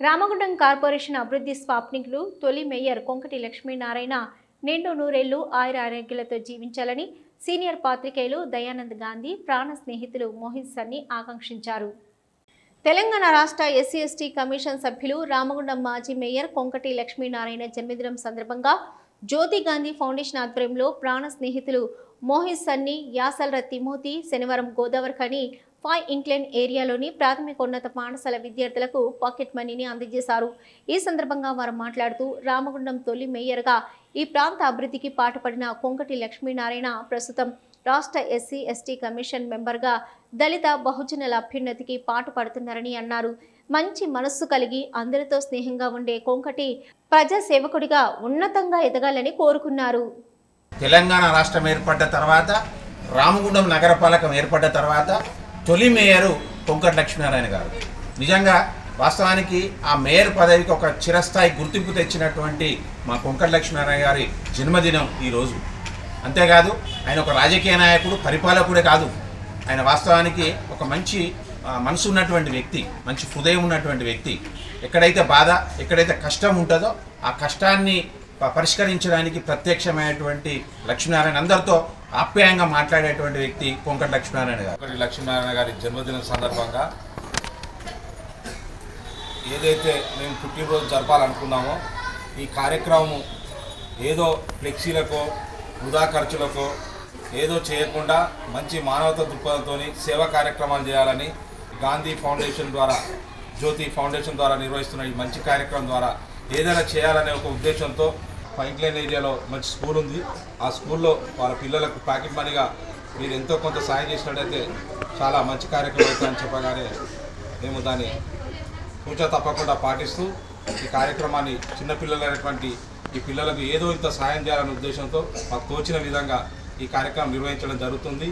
Ramagundam corporation అభివృద్ధి స్వాప్నికులు తొలి mayor Konkati Lakshminarayana నిండు నూరేళ్ళు ఆయుర ఆరోగ్యాలతో జీవించాలని సీనియర్ పాత్రికేయులు దయానంద్ గాంధీ ప్రాణ స్నేహితులు మోహిత్ సన్ని ఆకాంక్షించారు. తెలంగాణ రాష్ట్ర ఎస్సీ ఎస్టీ కమిషన్ సభ్యులు రామగుండం మాజీ మేయర్ కొంకటి లక్ష్మీనారాయణ జన్మదినం సందర్భంగా జ్యోతి గాంధీ ఫౌండేషన్ ఆధ్వర్యంలో ప్రాణ స్నేహితులు మోహిత్ సన్ని యాసల్ర తిమోతి శనివారం గోదావరి ఖని ఫైవ్ ఇంక్లైన్ ఏరియాలోని ప్రాథమికోన్నత పాఠశాల విద్యార్థులకు పాకెట్ మనీని అందజేశారు ఈ సందర్భంగా వారు మాట్లాడుతూ రామగుండం తొలి మేయర్గా ఈ ప్రాంత అభివృద్ధికి పాటుపడిన కొంకటి లక్ష్మీనారాయణ ప్రస్తుతం రాష్ట్ర ఎస్సీ ఎస్టీ కమిషన్ మెంబర్గా దళిత బహుజనుల అభ్యున్నతికి పాటుపడుతున్నారని అన్నారు. మంచి మనస్సు కలిగి అందరితో స్నేహంగా ఉండే కొంకటి ప్రజాసేవకుడిగా ఉన్నతంగా ఎదగాలని కోరుకున్నారు. తెలంగాణ రాష్ట్రం ఏర్పడ్డ తర్వాత రామగుండం నగరపాలకం ఏర్పడ్డ తర్వాత తొలి మేయరు కొంకటి లక్ష్మీనారాయణ గారు. నిజంగా వాస్తవానికి ఆ మేయర్ పదవికి ఒక చిరస్థాయి గుర్తింపు తెచ్చినటువంటి మా కొంకటి లక్ష్మీనారాయణ గారి జన్మదినం ఈరోజు అంతేకాదు ఆయన ఒక రాజకీయ నాయకుడు పరిపాలకుడే కాదు. ఆయన వాస్తవానికి ఒక మంచి మనసు ఉన్నటువంటి వ్యక్తి మంచి హృదయం ఉన్నటువంటి వ్యక్తి. ఎక్కడైతే బాధ ఎక్కడైతే కష్టం ఉంటుందో ఆ కష్టాన్ని ప- పరిష్కరించడానికి ప్రత్యక్షమైనటువంటి లక్ష్మీనారాయణ అందరితో ఆప్యాయంగా మాట్లాడేటువంటి వ్యక్తి కొంకటి లక్ష్మీనారాయణ గారు. ఒకటి లక్ష్మీనారాయణ గారి జన్మదినం సందర్భంగా ఏదైతే మేము పుట్టినరోజు జరపాలనుకున్నామో ఈ కార్యక్రమం ఏదో ఫ్లెక్సీలకో వృధా ఖర్చులకో ఏదో చేయకుండా మంచి మానవత దృక్పథంతో సేవా కార్యక్రమాలు చేయాలని గాంధీ ఫౌండేషన్ ద్వారా జ్యోతి ఫౌండేషన్ ద్వారా నిర్వహిస్తున్న ఈ మంచి కార్యక్రమం ద్వారా ఏదైనా చేయాలనే ఒక ఉద్దేశంతో పైంట్ లైన్ ఏరియాలో మంచి స్కూల్ ఉంది. ఆ స్కూల్లో వాళ్ళ పిల్లలకు ప్యాకెట్ మనీగా మీరు ఎంతో కొంత సాయం చేసినట్టయితే చాలా మంచి కార్యక్రమం అవుతుందని చెప్పగానే మేము దాన్ని సూచన తప్పకుండా పాటిస్తూ ఈ కార్యక్రమాన్ని చిన్నపిల్లలైనటువంటి ఈ పిల్లలకు ఏదో ఇంత సాయం చేయాలనే ఉద్దేశంతో మాకు తోచిన విధంగా ఈ కార్యక్రమం నిర్వహించడం జరుగుతుంది.